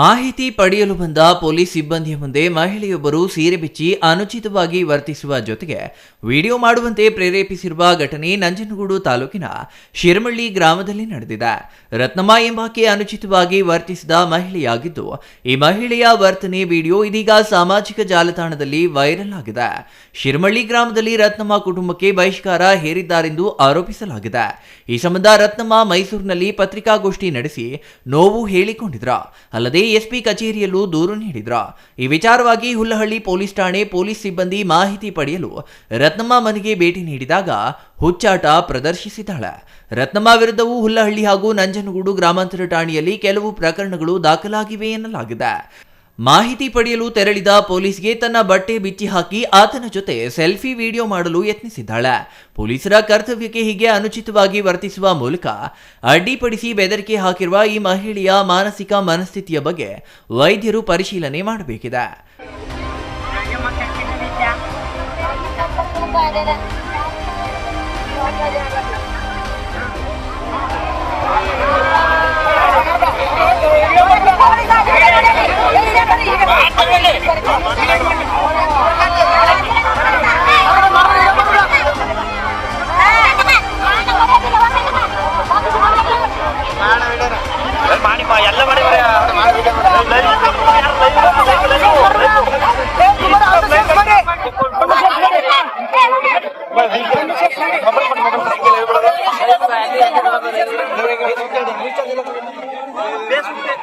ಮಾಹಿತಿ ಪಡೆಯಲು ಬಂದ ಪೊಲೀಸ್ ಸಿಬ್ಬಂದಿಯ ಮುಂದೆ ಮಹಿಳೆಯೊಬ್ಬರು ಸೀರೆ ಬಿಚ್ಚಿ ಅನುಚಿತವಾಗಿ ವರ್ತಿಸುವ ಜೊತೆಗೆ ವಿಡಿಯೋ ಮಾಡುವಂತೆ ಪ್ರೇರೇಪಿಸಿರುವ ಘಟನೆ ನಂಜನಗೂಡು ತಾಲೂಕಿನ ಶಿರಮಳ್ಳಿ ಗ್ರಾಮದಲ್ಲಿ ನಡೆದಿದೆ. ರತ್ನಮ್ಮ ಎಂಬಾಕೆ ಅನುಚಿತವಾಗಿ ವರ್ತಿಸಿದ ಮಹಿಳೆಯಾಗಿದ್ದು, ಈ ಮಹಿಳೆಯ ವರ್ತನೆ ವಿಡಿಯೋ ಇದೀಗ ಸಾಮಾಜಿಕ ಜಾಲತಾಣದಲ್ಲಿ ವೈರಲ್ ಆಗಿದೆ. ಶಿರಮಳ್ಳಿ ಗ್ರಾಮದಲ್ಲಿ ರತ್ನಮ್ಮ ಕುಟುಂಬಕ್ಕೆ ಬಹಿಷ್ಕಾರ ಹೇರಿದ್ದಾರೆಂದು ಆರೋಪಿಸಲಾಗಿದೆ. ಈ ಸಂಬಂಧ ರತ್ನಮ್ಮ ಮೈಸೂರಿನಲ್ಲಿ ಪತ್ರಿಕಾಗೋಷ್ಠಿ ನಡೆಸಿ ನೋವು ಹೇಳಿಕೊಂಡಿದ್ರ ಅಲ್ಲದೆ ಎಸ್ಪಿ ಕಚೇರಿಯಲ್ಲೂ ದೂರು ನೀಡಿದ್ರ. ಈ ವಿಚಾರವಾಗಿ ಹುಲ್ಲಹಳ್ಳಿ ಪೊಲೀಸ್ ಠಾಣೆ ಪೊಲೀಸ್ ಸಿಬ್ಬಂದಿ ಮಾಹಿತಿ ಪಡೆಯಲು ರತ್ನಮ್ಮ ಮನೆಗೆ ಭೇಟಿ ನೀಡಿದಾಗ ಹುಚ್ಚಾಟ ಪ್ರದರ್ಶಿಸಿದ್ದಾಳೆ. ರತ್ನಮ್ಮ ವಿರುದ್ಧವೂ ಹುಲ್ಲಹಳ್ಳಿ ಹಾಗೂ ನಂಜನಗೂಡು ಗ್ರಾಮಾಂತರ ಠಾಣೆಯಲ್ಲಿ ಕೆಲವು ಪ್ರಕರಣಗಳು ದಾಖಲಾಗಿವೆ ಎನ್ನಲಾಗಿದೆ. ಮಾಹಿತಿ ಪಡೆಯಲು ತೆರಳಿದ ಪೊಲೀಸ್ಗೆ ತನ್ನ ಬಟ್ಟೆ ಬಿಚ್ಚಿ ಹಾಕಿ ಆತನ ಜೊತೆ ಸೆಲ್ಫಿ ವಿಡಿಯೋ ಮಾಡಲು ಯತ್ನಿಸಿದ್ದಾಳೆ. ಪೊಲೀಸರ ಕರ್ತವ್ಯಕ್ಕೆ ಹೀಗೆ ಅನುಚಿತವಾಗಿ ವರ್ತಿಸುವ ಮೂಲಕ ಅಡ್ಡಿಪಡಿಸಿ ಬೆದರಿಕೆ ಹಾಕಿರುವ ಈ ಮಹಿಳೆಯ ಮಾನಸಿಕ ಮನಸ್ಥಿತಿಯ ಬಗ್ಗೆ ವೈದ್ಯರು ಪರಿಶೀಲನೆ ಮಾಡಬೇಕಿದೆ. பேசுகிறேன்